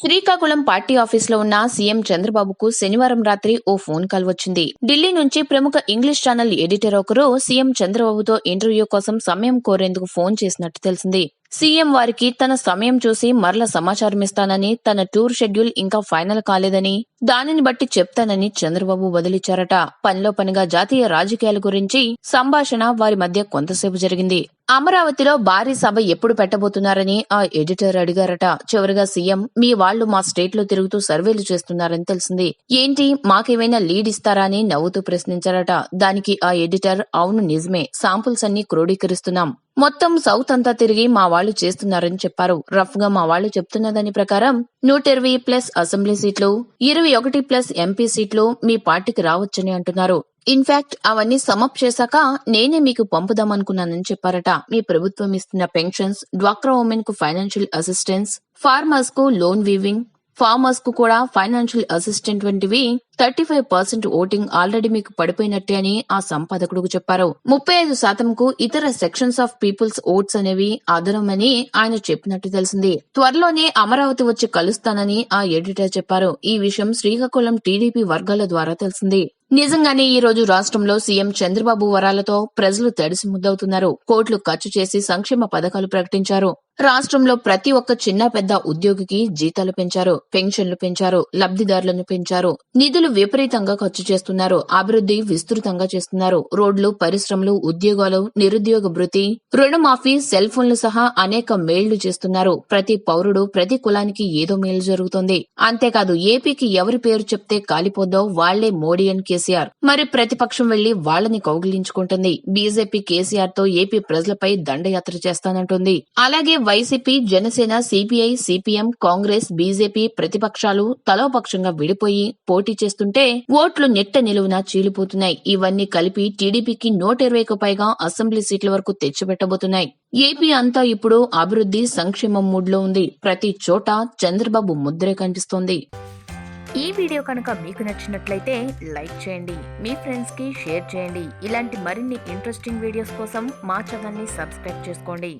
Srikakulam party ఆఫీసులో ఉన్న CM చంద్రబాబుకు శనివారం రాత్రి ఓ ఫోన్ కాల్ వచ్చింది. ఢిల్లీ నుంచి ప్రముఖ ఇంగ్లీష్ ఛానల్ ఎడిటర్ ఒకరు సీఎం చంద్రబాబుతో ఇంటర్వ్యూ కోసం సమయం కోరేందుకు ఫోన్ చేసినట్టు తెలిసింది. సీఎం వారికి తన సమయం చూసి మరల సమాచారం ఇస్తానని తన టూర్ షెడ్యూల్ ఇంకా ఫైనల్ కాలేదని దానిని బట్టి చెప్తానని చంద్రబాబు బదిలిచ్చారట పనిలో పనిగా జాతీయ రాజకీయాల గురించి సంభాషణ వారి మధ్య కొంతసేపు జరిగింది. అమరావతిలో భారీ సభ ఎప్పుడు పెట్టబోతున్నారని ఆ ఎడిటర్ అడిగారట. చివరిగా సీఎం మీ వాళ్ళు మా స్టేట్లో తిరుగుతూ సర్వేలు చేస్తున్నారని తెలిసింది. ఏంటి మాకేమైనా లీడ్ ఇస్తారా అని నవ్వుతూ ప్రశ్నించారట. దానికి ఆ ఎడిటర్ అవును నిజమే శాంపుల్స్ అన్ని క్రోడీకరిస్తున్నాం. మొత్తం సౌత్ అంతా తిరిగి మా వాళ్ళు చేస్తున్నారని చెప్పారు. రఫ్గా మా వాళ్ళు చెప్తున్న దాని ప్రకారం నూట ఇరవై ప్లస్ అసెంబ్లీ సీట్లు ఇరవై ఒకటి ప్లస్ ఎంపీ సీట్లు మీ పార్టీకి రావచ్చని అంటున్నారు. ఇన్ఫాక్ట్ అవన్నీ సమప్ చేశాక నేనే మీకు పంపుదామనుకున్నానని చెప్పారట. మీ ప్రభుత్వం ఇస్తున్న పెన్షన్స్ డ్వాక్రా ఉమెన్కు ఫైనాన్షియల్ అసిస్టెన్స్ ఫార్మర్స్కు లోన్ వీవింగ్ ఫార్మర్స్కు కూడా ఫైనాన్షియల్ అసిస్టెంట్ వంటివి thirty five percent voting already మీకు పడిపోయినట్టే అని ఆ సంపాదకుడు చెప్పారు. ముప్పై ఐదు శాతంకు ఇతర సెక్షన్స్ ఆఫ్ పీపుల్స్ ఓట్స్ అనేవి అదనమని ఆయన చెప్పినట్టు తెలిసింది. త్వరలోనే అమరావతి వచ్చి కలుస్తానని ఆ ఎడిటర్ చెప్పారు. ఈ విషయం శ్రీకాకుళం టీడీపీ వర్గాల ద్వారా తెలిసింది. నిజంగానే ఈ రోజు రాష్ట్రంలో సీఎం చంద్రబాబు వరాలతో ప్రజలు తడిసి ముద్దవుతున్నారు కోట్లు ఖర్చు చేసి సంక్షేమ పథకాలు ప్రకటించారు. రాష్ట్రంలో ప్రతి ఒక్క చిన్న పెద్ద ఉద్యోగికి జీతాలు పెంచారు పెన్షన్లు పెంచారు లబ్ధిదారులను పెంచారు. నిధులు విపరీతంగా ఖర్చు చేస్తున్నారు అభివృద్ధి విస్తృతంగా చేస్తున్నారు. రోడ్లు పరిశ్రమలు ఉద్యోగాలు నిరుద్యోగ భృతి రుణమాఫీ సెల్ ఫోన్లు సహా అనేక మేళ్ళు చేస్తున్నారు. ప్రతి పౌరుడు ప్రతి కులానికి ఏదో మేలు జరుగుతోంది. అంతేకాదు ఏపీకి ఎవరి పేరు చెప్తే కాలిపోద్దో వాళ్ళే మోడీ అండ్ కేసీఆర్. మరి ప్రతిపక్షం వెళ్ళి వాళ్ళని కౌగిలించుకుంటుంది. బీజేపీ కేసీఆర్తో ఏపీ ప్రజలపై దండయాత్ర చేస్తానంటుంది. అలాగే YCP Janasena CPI CPM Congress BJP ప్రతిపక్షాలు తలోపక్షంగా విడిపోయి పోటీ చేస్తుంటే ఓట్లు నెట్ట నిలువున చీలిపోతున్నాయి. ఇవన్నీ కలిపి టీడీపీకి నూట ఇరవైకు పైగా అసెంబ్లీ సీట్ల వరకు తెచ్చిపెట్టబోతున్నాయి. ఏపీ అంతా ఇప్పుడు అభివృద్ధి సంక్షేమం మూడ్లో ఉంది. ప్రతి చోట చంద్రబాబు ముద్రే కనిపిస్తోంది ఈ వీడియో కనుక మీకు నచ్చినట్లయితే లైక్ చేయండి మీ ఫ్రెండ్స్కి షేర్ చేయండి. ఇలాంటి మరిన్ని ఇంట్రెస్టింగ్ వీడియోస్ కోసం మా ఛానల్ని సబ్స్క్రైబ్ చేసుకోండి.